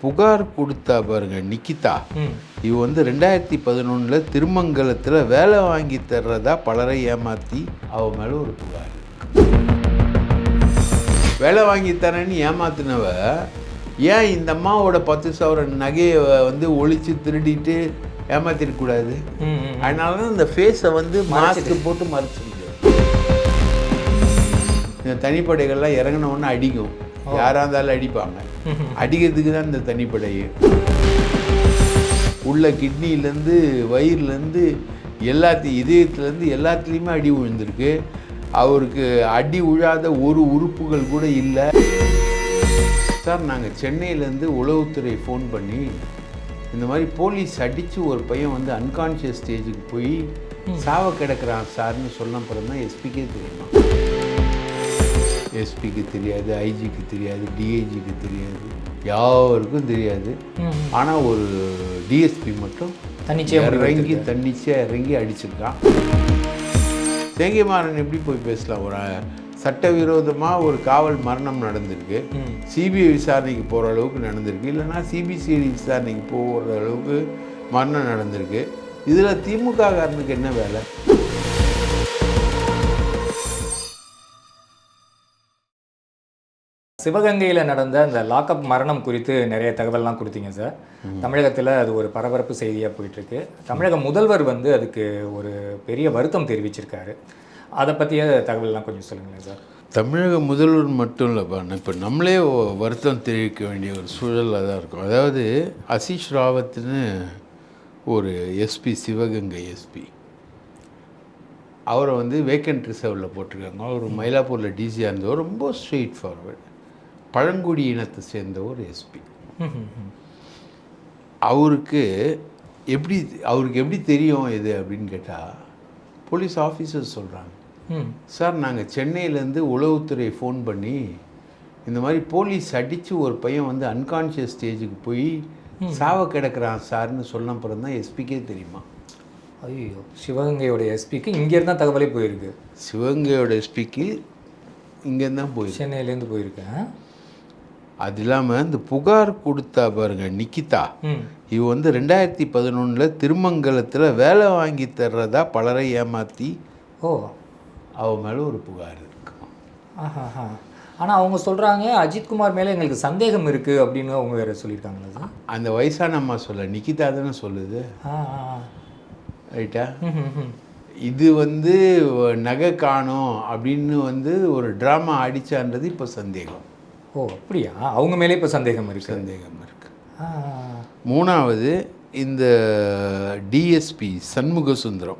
புகார் கொடுத்தா பாருங்க நிக்கிதா. இவ வந்து ரெண்டாயிரத்தி பதினொன்றில் திருமங்கலத்தில் வேலை வாங்கி தர்றதா பலரை ஏமாற்றி அவ மேலே ஒரு புகார். வேலை வாங்கி தரேன்னு ஏமாத்தினவ ஏன் இந்த அம்மாவோட பத்து சவரன் நகையை வந்து ஒழிச்சு திருடிட்டு ம். அதனால தான் இந்த ஃபேஸை வந்து மாஸ்க் போட்டு மறைச்சிருக்கு இந்த தனிப்படைகள்லாம் இறங்கின அடிக்கும். யாராக இருந்தாலும் அடிப்பாங்க. அடிக்கிறதுக்கு தான் இந்த தனிப்படையே உள்ள கிட்னிலேருந்து வயிறுலேருந்து எல்லாத்தையும் இதயத்துலேருந்து எல்லாத்துலேயுமே அடி விழுந்திருக்கு அவருக்கு அடி விழாத ஒரு உறுப்புகள் கூட இல்லை. சார் நாங்கள் சென்னையிலேருந்து உளவுத்துறை ஃபோன் பண்ணி இந்த மாதிரி போலீஸ் அடித்து ஒரு பையன் வந்து அன்கான்ஷியஸ் ஸ்டேஜுக்கு போய் சாவ கிடக்குறான் சார்னு சொன்ன அப்புறம் தான் எஸ்பிக்கே தெரியுமா? எஸ்பிக்கு தெரியாது ஐஜிக்கு தெரியாது டிஐஜிக்கு தெரியாது. யாருக்கும் தெரியாது. ஆனால் ஒரு டிஎஸ்பி மட்டும் தன்னிச்சையா முடிவு இறங்கி தன்னிச்சையாக இறங்கி அடிச்சிருக்கான். சேங்கிமாறன் எப்படி போய் பேசலாம்? ஒரு சட்டவிரோதமாக ஒரு காவல் மரணம் நடந்திருக்கு. சிபிஐ விசாரணைக்கு போகிற அளவுக்கு நடந்திருக்கு. இல்லைன்னா சிபிசிஐடி விசாரணைக்கு போகிற அளவுக்கு மரணம் நடந்திருக்கு. இதில் திமுக காரனுக்கு என்ன வேலை? சிவகங்கையில் நடந்த அந்த லாக்அப் மரணம் குறித்து நிறைய தகவல்லாம் கொடுத்தீங்க சார். தமிழகத்தில் அது ஒரு பரபரப்பு செய்தியாக போயிட்டுருக்கு. தமிழக முதல்வர் வந்து அதுக்கு ஒரு பெரிய வருத்தம் தெரிவிச்சிருக்காரு. அதை பற்றிய தகவல்லாம் கொஞ்சம் சொல்லுங்களேன் சார். தமிழக முதல்வர் மட்டும் இல்லைப்பா இப்போ நம்மளே வருத்தம் தெரிவிக்க வேண்டிய ஒரு சூழலில் தான் இருக்கும். அதாவது அசீஷ் ராவத்னு ஒரு எஸ்பி சிவகங்கை எஸ்பி அவரை வந்து வேக்கன்ட் ரிசர்வில் போட்டிருக்காங்க. அவர் மயிலாப்பூரில் டிசியாக இருந்தவர். ரொம்ப ஸ்ட்ரெயிட் ஃபார்வர்டு பழங்குடி இனத்தை சேர்ந்த ஒரு எஸ்பி. அவருக்கு எப்படி அவருக்கு எப்படி தெரியும் இது அப்படின்னு கேட்டால் போலீஸ் ஆஃபீஸர்ஸ் சொல்கிறாங்க சார் நாங்கள் சென்னையிலேருந்து உளவுத்துறை ஃபோன் பண்ணி இந்த மாதிரி போலீஸ் அடித்து ஒரு பையன் வந்து அன்கான்ஷியஸ் ஸ்டேஜுக்கு போய் சாவ கிடக்குறான் சார்னு சொன்ன அப்புறம் தான் எஸ்பிக்கே தெரியுமா? ஐயோ சிவகங்கையோட எஸ்பிக்கு இங்கேருந்து தான் தகவலே போயிருக்கு. சிவகங்கையோட எஸ்பிக்கு இங்கேருந்து தான் போயிருக்கு. சென்னையிலேருந்து போயிருக்கேன். அது இல்லாமல் இந்த புகார் கொடுத்தா பாருங்க நிக்கிதா. இவ வந்து ரெண்டாயிரத்தி பதினொன்றில் திருமங்கலத்தில் வேலை வாங்கி தர்றதா பலரை ஏமாற்றி ஓ. அவ மேலே ஒரு புகார் இருக்கு. ஆஹா ஆனால் அவங்க சொல்கிறாங்க அஜித்குமார் மேலே எங்களுக்கு சந்தேகம் இருக்குது அப்படின்னு அவங்க வேற சொல்லியிருக்காங்களா சார்? அந்த வயசான அம்மா சொல்ல நிக்கிதா தானே சொல்லுது. ரைட்டா இது வந்து நகை காணோம் அப்படின்னு வந்து ஒரு ட்ராமா ஆடிச்சான்றது இப்போ சந்தேகம். ஓ அப்படியா? அவங்க மேலே இப்போ சந்தேகம் இருக்கு. சந்தேகம் இருக்கு. ஆ, ஆ, மூணாவது இந்த டிஎஸ்பி சண்முக சுந்தரம்.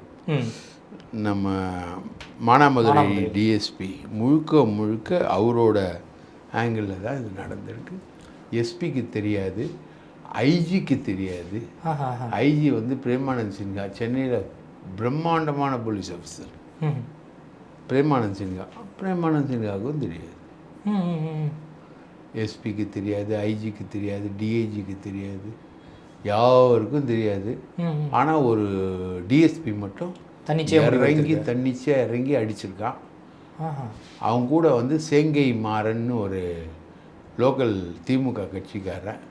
நம்ம மானாமதுரை டிஎஸ்பி முழுக்க முழுக்க அவரோட ஆங்கிளில் தான் இது நடந்திருக்கு. எஸ்பிக்கு தெரியாது ஐஜிக்கு தெரியாது. ஐஜி வந்து பிரேமானந்த் சின்ஹா சென்னையில் பிரம்மாண்டமான போலீஸ் ஆஃபீஸர் பிரேமானந்த் சின்ஹா பிரேமானந்த் சின்ஹாவுக்கும் தெரியாது. எஸ்பிக்கு தெரியாது ஐஜிக்கு தெரியாது டிஐஜிக்கு தெரியாது. யாருக்கும் தெரியாது. ஆனால் ஒரு டிஎஸ்பி மட்டும் தன்னிச்சையா முடிவு இறங்கி தன்னிச்சையாக இறங்கி அடிச்சிருக்கான். அவங்க கூட வந்து சேங்கை மாறன்னு ஒரு லோக்கல் திமுக கட்சிக்காரன்.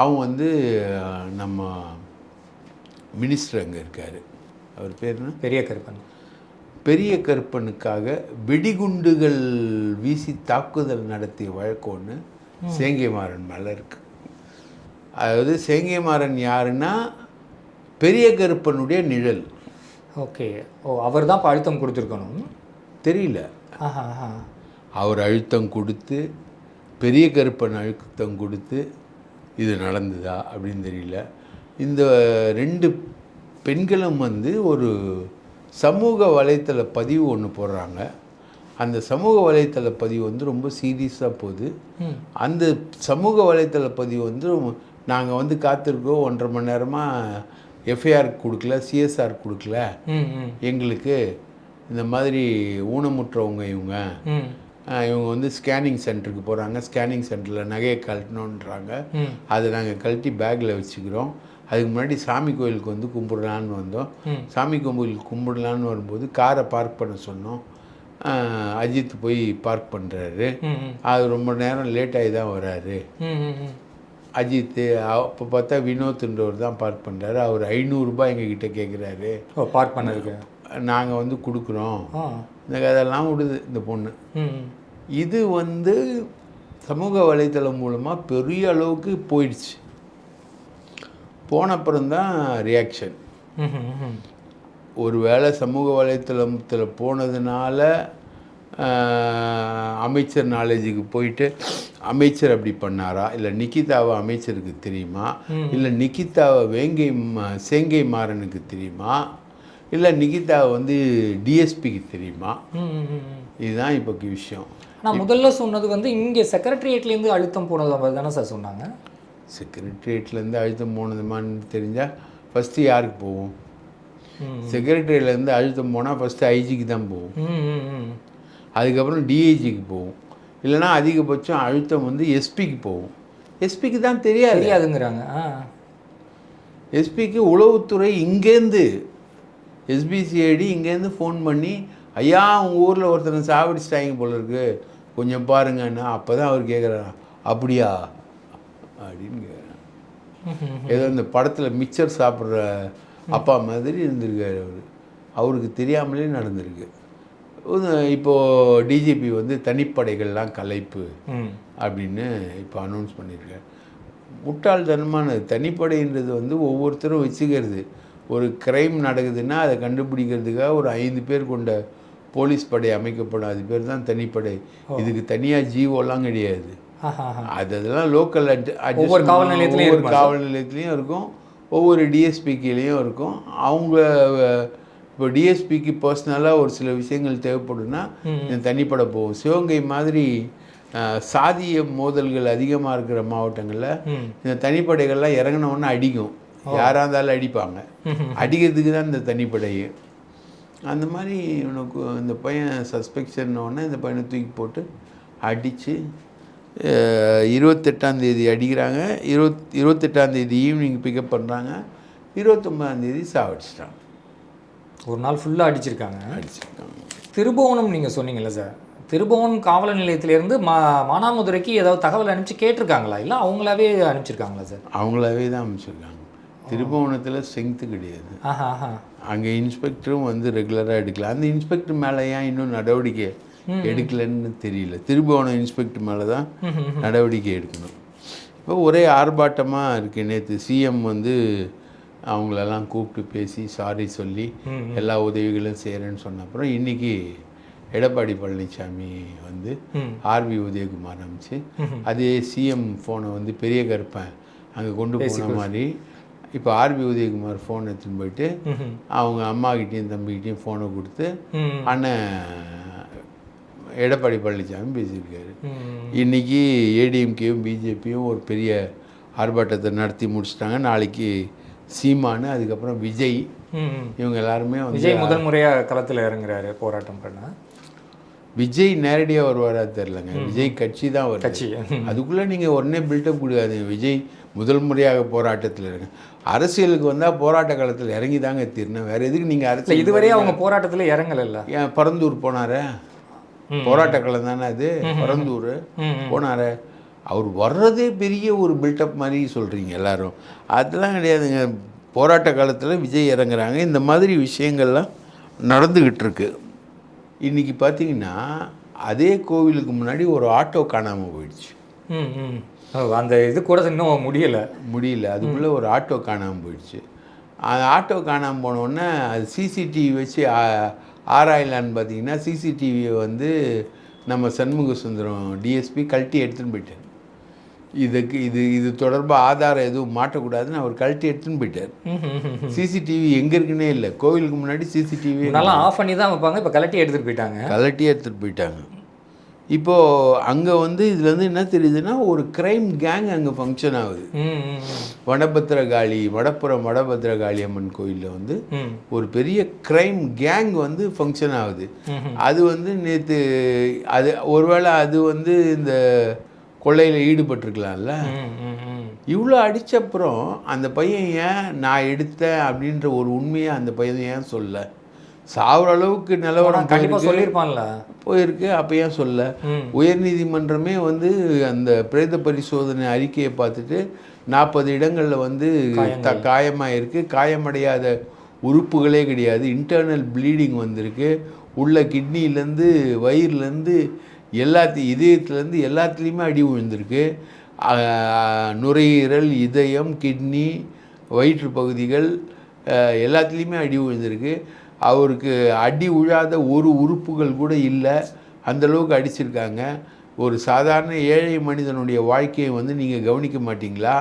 அவன் வந்து நம்ம மினிஸ்டர் அங்கே இருக்கார். அவர் பேர் பெரிய கருப்பன் பெரிய கருப்பனுக்காக வெடிகுண்டுகள் வீசி தாக்குதல் நடத்திய வழக்கு ஒன்று சேங்கைமாறன் மேலே இருக்கு. அதாவது சேங்கைமாறன் யாருன்னா பெரிய கருப்பனுடைய நிழல். ஓகே. ஓ அவர் தான் இப்போ அழுத்தம் கொடுத்துருக்கணும். தெரியல. அவர் அழுத்தம் கொடுத்து பெரிய கருப்பன் அழுத்தம் கொடுத்து இது நடந்ததா அப்படின்னு தெரியல. இந்த ரெண்டு பெண்களும் வந்து ஒரு சமூக வலைத்தள பதிவு ஒன்று போடுறாங்க. அந்த சமூக வலைத்தள பதிவு வந்து ரொம்ப சீரியஸாக போகுது. அந்த சமூக வலைத்தள பதிவு வந்து நாங்கள் வந்து காத்திருக்கோம். ஒன்றரை மணி நேரமாக எஃப்ஐஆர் கொடுக்கல சிஎஸ்ஆர் கொடுக்கல. எங்களுக்கு இந்த மாதிரி ஊனமுற்றவங்க இவங்க. இவங்க வந்து ஸ்கேனிங் சென்டருக்கு போகிறாங்க ஸ்கேனிங் சென்டரில் நகையை கழட்டணுன்றாங்க. அதை நாங்கள் கழட்டி பேக்கில் வச்சுக்கிறோம். அதுக்கு முன்னாடி சாமி கோயிலுக்கு வந்து கும்பிடலான்னு வந்தோம். சாமி கோயிலுக்கு கும்பிடலான்னு வரும்போது காரை பார்க் பண்ண சொன்னோம். அஜித் போய் பார்க் பண்ணுறாரு அது ரொம்ப நேரம் லேட் ஆகி தான் வராரு. அஜித் அப்போ பார்த்தா வினோத்ன்றவர் தான் பார்க் பண்ணுறாரு அவர் ஐநூறுரூபா எங்ககிட்ட கேட்குறாரு பார்க் பண்ணதுக்கு. நாங்கள் வந்து கொடுக்குறோம். இந்த கதையெல்லாம் விடுது இந்த பொண்ணு. இது வந்து சமூக வலைத்தளம் மூலமாக பெரிய அளவுக்கு போயிடுச்சு. போன அப்புறம்தான் ரியாக்ஷன் ஒருவேளை சமூக வலைத்தளத்தில் போனதுனால அமைச்சர் நாலேஜுக்கு போயிட்டு அமைச்சர் அப்படி பண்ணாரா? இல்லை நிக்கிதாவை அமைச்சருக்கு தெரியுமா? இல்லை நிக்கிதாவை வேங்கை சேங்கை மாறனுக்கு தெரியுமா? இல்லை நிக்கிதாவை வந்து டிஎஸ்பிக்கு தெரியுமா. இதுதான் இப்போ விஷயம். நான் முதல்ல சொன்னது வந்து இங்கே செக்ரட்டரியேட்லேருந்து அழுத்தம் போனது தானே சார் சொன்னாங்க? செக்ரட்டரியேட்லேருந்து அழுத்தம் போனதுமான்னு தெரிஞ்சால் ஃபஸ்ட்டு யாருக்கு போகும் ம். செக்ரட்டரியேட்லேருந்து அழுத்தம் போனால் ஃபஸ்ட்டு ஐஜிக்கு தான் போகும் ம் ம் ம். அதுக்கப்புறம் டிஐஜிக்கு போகும் இல்லைன்னா அதிகபட்சம் அழுத்தம் வந்து எஸ்பிக்கு போகும் எஸ்பிக்கு தான் தெரியாது. தெரியாதுங்கிறாங்க எஸ்பிக்கு உளவுத்துறை இங்கேருந்து எஸ்பிசிஐடி இங்கேருந்து ஃபோன் பண்ணி ஐயா உங்கள் ஊரில் ஒருத்தனை சாவடிச்சிட்டாங்க போல இருக்கு. கொஞ்சம் பாருங்கன்னா அப்போ தான் அவர் கேட்குறாரு அப்படியா? அப்படின்னு ம். ஏதோ இந்த படத்தில் மிச்சர் சாப்பிட்ற அப்பா மாதிரி இருந்திருக்காரு அவர். அவருக்கு தெரியாமலே நடந்திருக்கு. உது- இப்போ டிஜிபி வந்து தனிப்படைகள்லாம் கலைப்பு அப்படின்னு இப்போ அனௌன்ஸ் பண்ணியிருக்காரு. முட்டாள்தனமான தனிப்படைன்றது வந்து ஒவ்வொருத்தரும் வச்சுக்கிறது. ஒரு கிரைம் நடக்குதுன்னா அதை கண்டுபிடிக்கிறதுக்காக ஒரு ஐந்து பேர் கொண்ட போலீஸ் படை அமைக்கப்படும். அது பேர் தான் தனிப்படை. இதுக்கு தனியாக ஜீவோலாம் கிடையாது. அது அதெல்லாம் லோக்கல் ஒவ்வொரு காவல் நிலையத்திலயும் ஒவ்வொரு காவல் நிலையத்திலையும் இருக்கும். ஒவ்வொரு டிஎஸ்பிக்கிலையும் இருக்கும். அவங்க இப்போ டிஎஸ்பிக்கு பர்சனலாக ஒரு சில விஷயங்கள் தேவைப்படும்னா இந்த தனிப்பட போகும். சிவகங்கை மாதிரி சாதிய மோதல்கள் அதிகமாக இருக்கிற மாவட்டங்களில் இந்த தனிப்படைகள்லாம் இறங்கினோன்னு அடிக்கும். யாராக இருந்தாலும் அடிப்பாங்க. அடிக்கிறதுக்கு தான் இந்த தனிப்படையே அந்த மாதிரி உனக்கு இந்த பையன் சஸ்பெக்ஷன் உடனே இந்த பையனை தூக்கி போட்டு அடித்து இருபத்தெட்டாந்தேதி அடிக்கிறாங்க. இருபத் இருபத்தெட்டாந்தேதி ஈவினிங் பிக்கப் பண்ணுறாங்க இருபத்தொம்பதாந்தேதி சாவடிச்சிட்டாங்க. ஒரு நாள் ஃபுல்லாக அடிச்சிருக்காங்க. அடிச்சிருக்காங்க. திருபுவனம் நீங்கள் சொன்னீங்கல்ல சார் திருபுவனம் காவல் நிலையத்திலேருந்து மா மானாமதுரைக்கு ஏதாவது தகவல் அனுப்பிச்சு கேட்டிருக்காங்களா? இல்லை அவங்களாவே அனுப்பிச்சிருக்காங்களா சார் அவங்களாவே தான் அமைச்சிருக்காங்க திருபுவனத்தில் ஸ்ட்ரென்த்து கிடையாது. அங்கே இன்ஸ்பெக்டரும் வந்து ரெகுலராக எடுக்கல. அந்த இன்ஸ்பெக்டர் மேலே ஏன் இன்னும் நடவடிக்கை எடுக்கலைன்னு தெரியல. திருபுவனம் இன்ஸ்பெக்டர் மேலே தான் நடவடிக்கை எடுக்கணும். இப்போ ஒரே ஆர்ப்பாட்டமாக இருக்குது நேற்று சிஎம் வந்து அவங்களெல்லாம் கூப்பிட்டு பேசி சாரி சொல்லி எல்லா உதவிகளும் செய்கிறேன்னு சொன்ன அப்புறம் இன்றைக்கி எடப்பாடி பழனிசாமி வந்து ஆர்வி உதயகுமார் அமைச்சு அதே சிஎம் ஃபோனை வந்து பெரிய கருப்பன் அங்கே கொண்டு போன மாதிரி இப்போ ஆர்பி உதயகுமார் ஃபோன் எடுத்துன்னு போயிட்டு. அவங்க அம்மாக்கிட்டேயும் தம்பிக்கிட்டேயும் ஃபோனை கொடுத்து அண்ணன் எடப்பாடி பழனிசாமி பேசியிருக்காரு. ம் இன்னைக்கு ஏடிஎம்கேயும் பிஜேபியும் ஒரு பெரிய ஆர்ப்பாட்டத்தை நடத்தி முடிச்சிட்டாங்க. நாளைக்கு சீமானு அதுக்கப்புறம் விஜய் இவங்க எல்லாருமே வந்து விஜய் முதல் முறையாக களத்தில் இறங்குறாரு போராட்டம் பண்ண. விஜய் நேரடியாக வருவாரா தெரிலங்க விஜய் கட்சி தான் வருது. கட்சி. அதுக்குள்ளே நீங்கள் உடனே பில்டப் கொடுக்காதீங்க. விஜய் முதல் முறையாக போராட்டத்தில் இருங்க அரசியலுக்கு வந்தால் போராட்ட காலத்தில் இறங்கி தாங்க தீரணும் வேறு எதுக்கு நீங்கள் அரசியல் இதுவரை அவங்க போராட்டத்தில் இறங்கலைல்ல. ஏன் பரந்தூர் போனாரே? போராட்ட காலம் தானே அது? பரந்தூர் போனாரே. அவர் வர்றதே பெரிய ஒரு பில்டப் மாதிரி சொல்கிறீங்க எல்லாரும். அதெல்லாம் கிடையாதுங்க. போராட்ட காலத்தில் விஜய் இறங்குறாங்க. இந்த மாதிரி விஷயங்கள்லாம் நடந்துக்கிட்டு இருக்கு இன்றைக்கி பார்த்தீங்கன்னா அதே கோவிலுக்கு முன்னாடி ஒரு ஆட்டோ காணாமல் போயிடுச்சு. அந்த இது கூட இன்னும் முடியலை. முடியல. அதுக்குள்ளே ஒரு ஆட்டோ காணாமல் போயிடுச்சு. அந்த ஆட்டோ காணாமல் போனோடனே அது சிசிடிவி வச்சு ஆராயலான்னு பார்த்தீங்கன்னா சிசிடிவியை வந்து நம்ம சண்முக சுந்தரம் டிஎஸ்பி கழட்டி எடுத்துன்னு போயிட்டார். இதுக்கு இது இது தொடர்பாக ஆதாரம் எதுவும் மாட்டக்கூடாதுன்னு அவர் கழட்டி எடுத்துன்னு போயிட்டார். சிசிடிவி எங்கே இருக்குன்னே இல்லை. கோவிலுக்கு முன்னாடி சிசிடிவி முன்னாலாம் ஆஃப் பண்ணி தான் வைப்பாங்க இப்போ கலட்டி எடுத்துகிட்டு போயிட்டாங்க. கலட்டி எடுத்துகிட்டு போயிட்டாங்க. இப்போது அங்கே வந்து இதுல இருந்து என்ன தெரியுதுன்னா ஒரு கிரைம் கேங் அங்கே ஃபங்க்ஷன் ஆகுது. வடபத்திரகாளி வடப்புறம் வடபத்திரகாளி அம்மன் கோயிலில் வந்து ஒரு பெரிய கிரைம் கேங் வந்து ஃபங்க்ஷன் ஆகுது. அது வந்து நேற்று அது ஒருவேளை அது வந்து இந்த கொள்ளையில் ஈடுபட்டிருக்கலாம்ல. இவ்வளோ அடிச்சப்புறம் அந்த பையன் ஏன் நான் எடுத்தேன் அப்படின்ற ஒரு உண்மையை அந்த பையன் ஏன் சொல்ல? சாவுற அளவுக்கு நிலவரம் கண்டிப்பா போயிருக்கு. சொல்லியிருப்பான்ல. போயிருக்கு. அப்போ ஏன் சொல்ல. உயர்நீதிமன்றமே வந்து அந்த பிரேத பரிசோதனை அறிக்கையை பார்த்துட்டு நாற்பது இடங்களில் வந்து த காயமாயிருக்கு. காயமடையாத உறுப்புகளே கிடையாது. இன்டர்னல் ப்ளீடிங் வந்திருக்கு. உள்ள கிட்னிலேருந்து வயிறுலேருந்து எல்லாத்தையும் இதயத்துலேருந்து எல்லாத்துலேயுமே அடி விழுந்திருக்கு. நுரையீரல் இதயம் கிட்னி வயிற்று பகுதிகள் எல்லாத்துலேயுமே அடி விழுந்திருக்கு. அவருக்கு அடி விழாத ஒரு உறுப்புகள் கூட இல்லை. அந்தளவுக்கு அடிச்சிருக்காங்க. ஒரு சாதாரண ஏழை மனிதனுடைய வாழ்க்கையை வந்து நீங்கள் கவனிக்க மாட்டீங்களா?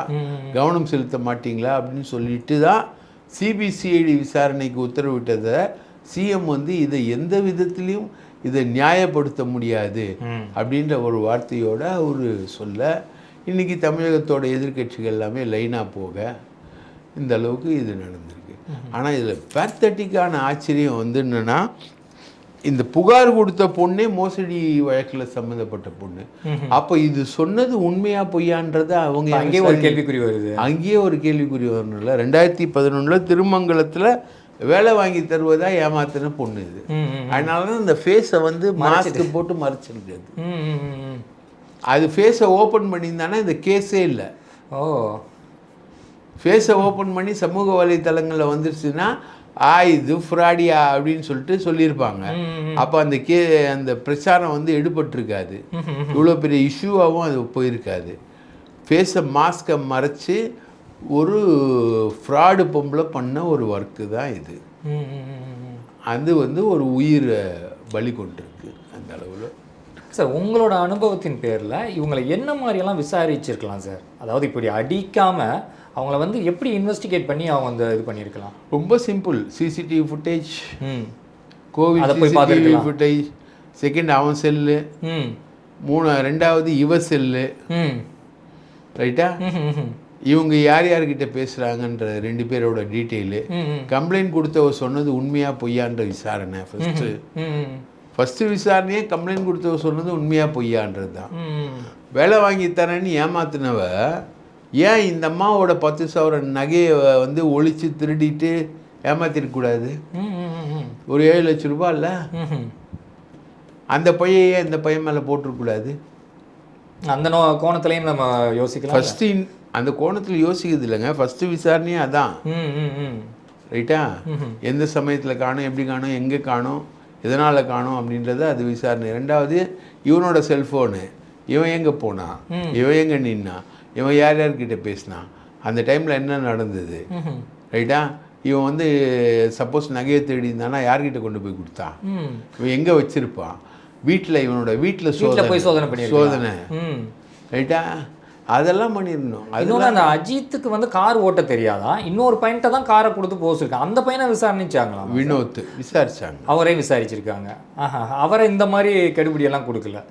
கவனம் செலுத்த மாட்டீங்களா? அப்படின்னு சொல்லிட்டு தான் சிபிசிஐடி விசாரணைக்கு உத்தரவிட்டதை சிஎம் வந்து இதை எந்த விதத்திலையும் இதை நியாயப்படுத்த முடியாது. அப்படின்ற ஒரு வார்த்தையோட அவர் சொல்ல இன்னைக்கு தமிழகத்தோட எதிர்க்கட்சிகள் எல்லாமே லைனாக போக இந்த அளவுக்கு இது நடந்திருக்கு. ஆனால் இதில் பேத்தட்டிக்கான ஆச்சரியம் வந்து என்னன்னா இந்த புகார் கொடுத்த பொண்ணே மோசடி வழக்கில் சம்மந்தப்பட்ட பொண்ணு. அப்போ இது சொன்னது உண்மையா பொய்யான்றதை அவங்க அங்கேயே ஒரு கேள்விக்குறி வருது. அங்கேயே ஒரு கேள்விக்குறி வரணும்ல ரெண்டாயிரத்தி பதினொன்றில் திருமங்கலத்தில் வேலை வாங்கி தருவதா ஏமாத்தின பொண்ணு இது. அதனால தான் இந்த ஃபேஸை வந்து மாஸ்க் போட்டு மறைச்சிருக்கு அது. ம், ம், ம், ம். அது ஃபேஸை ஓப்பன் பண்ணியிருந்தானா இந்த கேஸே இல்லை. ஓ. ஃபேஸை ஓப்பன் பண்ணி சமூக வலைத்தளங்களில் வந்துருச்சுன்னா ஆ இது ஃப்ராடியா அப்படின்னு சொல்லிட்டு சொல்லியிருப்பாங்க. அப்போ அந்த கே அந்த பிரச்சாரம் வந்து எடுபட்டிருக்காது. இவ்வளோ பெரிய இஷ்யூவாகவும் அது போயிருக்காது. ஃபேஸை மாஸ்கை மறைச்சு ஒரு ஃப்ராடு பொம்பளை பண்ண ஒரு ஒர்க்கு தான் இது. அது வந்து ஒரு உயிரை பலி கொண்டிருக்கு அந்த அளவில். சார் உங்களோட அனுபவத்தின் பேரில் இவங்களை என்ன மாதிரியெல்லாம் விசாரிச்சிருக்கலாம் சார்? அதாவது இப்படி அடிக்காம அவங்கள வந்து எப்படி இன்வெஸ்டிகேட் பண்ணி அவங்க வந்து இது பண்ணியிருக்கலாம்? ரொம்ப சிம்பிள் சிசிடிவி ஃபுட்டேஜ் ம். கோவிட் அதை போய் பார்த்திருக்கலாம். ஃபுட்டேஜ் செகண்ட் அவன் செல்லு மூணு ரெண்டாவது இவ செல்லு ரைட்டா. இவங்க யார் யார்கிட்ட பேசுகிறாங்கன்ற ரெண்டு பேரோட டீட்டெயிலு. கம்ப்ளைண்ட் கொடுத்தவ சொன்னது உண்மையா பொய்யான்ற விசாரணை ஃபஸ்ட்டு ஃபஸ்ட்டு விசாரணையே கம்ப்ளைண்ட் கொடுத்தவ சொன்னது உண்மையா பொய்யான்றது தான். வேலை வாங்கி தரேன்னு ஏமாத்தினவ ஏன் இந்த அம்மாவோட பத்து சவரன் நகையை வந்து ஒழிச்சு திருடிட்டு ஏமாத்திருக்கக்கூடாது. ஒரு ஏழு லட்ச ரூபா இல்லை. அந்த பையன் ஏன் இந்த பையன் மேலே போட்டிருக்கூடாது அந்த நோ கோணத்துலையும் நம்ம யோசிக்கலாம் ஃபஸ்ட்டு அந்த கோணத்தில் யோசிக்கிறது இல்லைங்க. ஃபஸ்ட்டு விசாரணையே அதான். ரைட்டா? எந்த சமயத்தில் காணும் எப்படி காணும் எங்கே காணும் எதனால் காணும் அப்படின்றத அது விசாரணை. ரெண்டாவது இவனோட செல்ஃபோனு இவன் எங்கே போனான்? இவன் எங்கே நின்னான்? இவன் யார் யார்கிட்ட பேசினான்? அந்த டைமில் என்ன நடந்தது? ரைட்டா இவன் வந்து சப்போஸ் நகையை தேடி இருந்தானா யார்கிட்ட கொண்டு போய் கொடுத்தான்? இவன் எங்கே வச்சிருப்பான்? வீட்டில் இவனோட வீட்டில் சோதனை. சோதனை. சோதனை. ரைட்டா அதெல்லாம் பண்ணிடணும் இன்னொன்று அந்த அஜித்துக்கு வந்து கார் ஓட்ட தெரியாதா? இன்னொரு பையன்கிட்ட தான் காரை கொடுத்து போசிருக்கான். அந்த பையனை விசாரணிச்சாங்களா? வினோத் விசாரிச்சாங்க. அவரே விசாரிச்சிருக்காங்க. ஆஹா. அவரை இந்த மாதிரி கெடுபிடியெல்லாம் கொடுக்கல.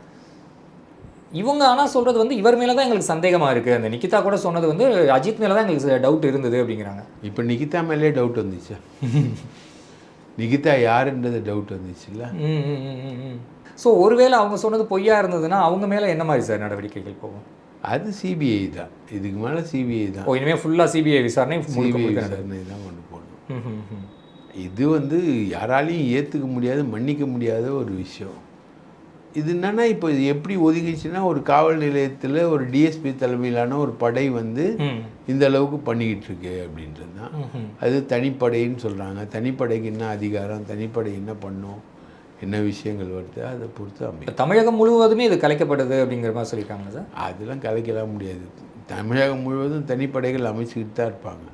இவங்க ஆனால் சொல்கிறது வந்து இவர் மேலே தான் எங்களுக்கு சந்தேகமாக இருக்குது அந்த நிக்கிதா கூட சொன்னது வந்து அஜித் மேலே தான் எங்களுக்கு டவுட் இருந்தது அப்படிங்கிறாங்க. இப்போ நிகிதா மேலே டவுட் வந்துச்சு. நிகிதா யாருன்றது டவுட் வந்துச்சுல்ல? ஸோ ஒருவேளை அவங்க சொன்னது பொய்யா இருந்ததுன்னா அவங்க மேலே என்ன மாதிரி சார் நடவடிக்கைகள் போகும்? அது சிபிஐ தான். இதுக்கு மேலே சிபிஐ தான். ஓ இனிமேல் ஃபுல்லாக சிபிஐ விசாரணை சிபிஐ. விசாரணை தான் கொண்டு போகணும். இது வந்து யாராலையும் ஏற்றுக்க முடியாத மன்னிக்க முடியாத ஒரு விஷயம். இது என்னன்னா இப்போ இது எப்படி ஒதுங்கிச்சுன்னா ஒரு காவல் நிலையத்தில் ஒரு டிஎஸ்பி தலைமையிலான ஒரு படை வந்து இந்த அளவுக்கு பண்ணிக்கிட்டு இருக்கு அப்படின்றது தான். அது தனிப்படைன்னு சொல்கிறாங்க தனிப்படைக்கு என்ன அதிகாரம் தனிப்படை என்ன பண்ணும் என்ன விஷயங்கள் வருது அதை பொறுத்து அமையும். தமிழகம் முழுவதுமே இது கலைக்கப்படுது அப்படிங்கிற மாதிரி சொல்லியிருக்காங்க சார்? அதெல்லாம் கலைக்கலாம் முடியாது. தமிழகம் முழுவதும் தனிப்படைகள் அமைச்சுக்கிட்டு தான் இருப்பாங்க.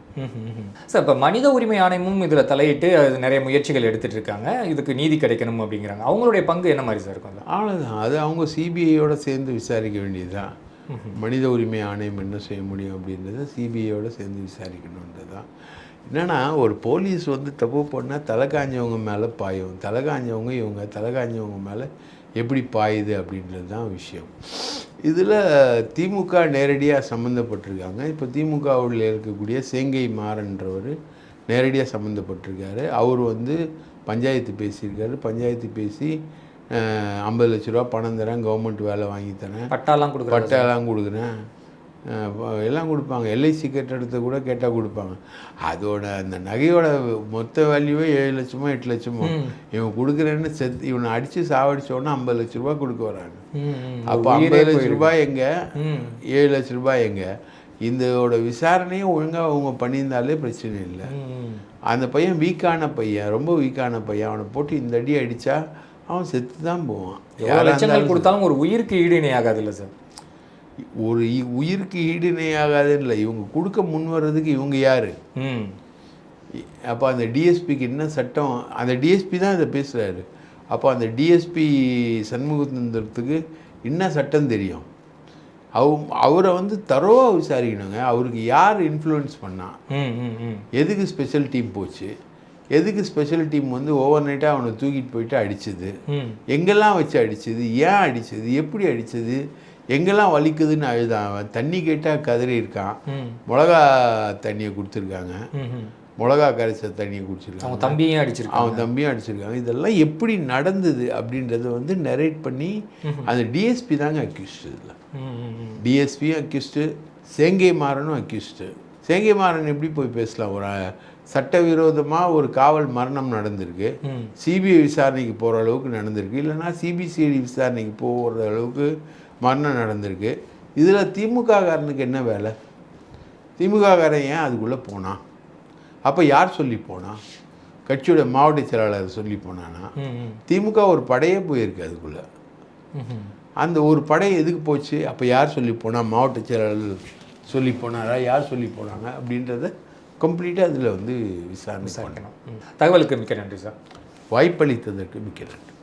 சார் இப்போ மனித உரிமை ஆணையமும் இதில் தலையிட்டு அது நிறைய முயற்சிகள் எடுத்துட்டு இருக்காங்க. இதுக்கு நீதி கிடைக்கணும் அப்படிங்கிறாங்க. அவங்களுடைய பங்கு என்ன மாதிரி சார் இருக்கும்? அவ்வளோதான் அது அவங்க சிபிஐயோட சேர்ந்து விசாரிக்க வேண்டியதுதான். மனித உரிமை ஆணையம் என்ன செய்ய முடியும் அப்படின்றத சிபிஐயோட சேர்ந்து விசாரிக்கணுன்றது தான் என்னன்னா ஒரு போலீஸ் வந்து தப்பு பண்ணால் தலை காஞ்சவங்க மேலே பாயும். தலை காஞ்சவங்க இவங்க தலை காஞ்சவங்க மேலே எப்படி பாயுது அப்படின்றது தான் விஷயம். இதில் திமுக நேரடியாக சம்மந்தப்பட்டிருக்காங்க. இப்போ திமுகவில் இருக்கக்கூடிய சேங்கை மாறன்றவர் நேரடியாக சம்மந்தப்பட்டிருக்காரு. அவர் வந்து பஞ்சாயத்து பேசியிருக்காரு. பஞ்சாயத்து பேசி ஐம்பது லட்ச ரூபா பணம் தரேன் கவர்மெண்ட் வேலை வாங்கி தரேன். பட்டாலாம் கொடுக்குறாங்க பட்டாலாம் கொடுக்குறேன். எல்லாம் கொடுப்பாங்க. எல்ஐசி கட்டடத்தை கூட கேட்டால் கொடுப்பாங்க. அதோட அந்த நகையோட மொத்த வேல்யூவே ஏழு லட்சமோ எட்டு லட்சமோ. இவன் கொடுக்குறேன்னு செத் இவனை அடித்து சாவடிச்சோன்னா ஐம்பது லட்ச ரூபா கொடுக்க வராங்க. அப்போ ஐம்பது லட்ச. ரூபாய் எங்க. ஏழு லட்ச ரூபாய் எங்க? இதோட விசாரணையும் ஒழுங்காக அவங்க பண்ணியிருந்தாலே பிரச்சனை இல்லை. அந்த பையன் வீக்கான பையன் ரொம்ப வீக்கான பையன். அவனை போட்டு இந்த அடி அடித்தா அவன் செத்து தான் போவான் லட்சங்கள் கொடுத்தாலும் ஒரு உயிருக்கு ஈடு இணை ஆகாது இல்லை சார். ஒரு உயிருக்கு ஈடுணையாகாதுன்னு இல்லை. இவங்க கொடுக்க முன் வர்றதுக்கு இவங்க யார்? அப்போ அந்த டிஎஸ்பிக்கு என்ன சட்டம்? அந்த டிஎஸ்பி தான் இதை பேசுகிறாரு அப்போ அந்த டிஎஸ்பி சண்முகத்துக்கு என்ன சட்டம் தெரியும்? அவ அவரை வந்து தரோவாக விசாரிக்கணுங்க. அவருக்கு யார் இன்ஃப்ளூயன்ஸ் பண்ணா? எதுக்கு ஸ்பெஷல் டீம் போச்சு? எதுக்கு ஸ்பெஷல் டீம் வந்து ஓவர் நைட்டாக அவனை தூக்கிட்டு போயிட்டு அடிச்சது? எங்கெல்லாம் வச்சு அடிச்சது? ஏன் அடிச்சது? எப்படி அடிச்சது? எங்கெல்லாம் வலிக்குதுன்னு அழுதான் அவன் தண்ணி கேட்டால் கதறி இருக்கான். மிளகா தண்ணியை கொடுத்துருக்காங்க. மிளகா கரைச்ச தண்ணியை குடிச்சிருக்காங்க. அவங்க தம்பியும் அடிச்சிருக்காங்க. அவன் தம்பியும் அடிச்சிருக்காங்க. இதெல்லாம் எப்படி நடந்தது அப்படின்றத வந்து நரேட் பண்ணி அந்த டிஎஸ்பி தாங்க அக்யூஸ்ட் இதில். டிஎஸ்பியும் அக்யூஸ்டு சேங்கை மாறனும் அக்யூஸ்டு சேங்கை மாறன் எப்படி போய் பேசலாம்? ஒரு சட்டவிரோதமாக ஒரு காவல் மரணம் நடந்திருக்கு. சிபிஐ விசாரணைக்கு போகிற அளவுக்கு நடந்திருக்கு. இல்லைன்னா சிபிசிஐடி விசாரணைக்கு போகிற அளவுக்கு மரணம் நடந்திருக்கு. இதில் திமுககாரனுக்கு என்ன வேலை? திமுககாரன் ஏன் அதுக்குள்ளே போனான் அப்போ யார் சொல்லி போனான் கட்சியோட மாவட்ட செயலாளர் சொல்லி போனானா? திமுக ஒரு படையே போயிருக்கு அதுக்குள்ளே. அந்த ஒரு படை எதுக்கு போச்சு? அப்போ யார் சொல்லி போனா? மாவட்ட செயலாளர் சொல்லி போனாரா? யார் சொல்லி போனாங்க? அப்படின்றத கம்ப்ளீட்டாக அதில் வந்து விசாரணை பண்ணணும். தகவலுக்கு மிக்க நன்றி சார். வாய்ப்பளித்ததற்கு மிக்க நன்றி.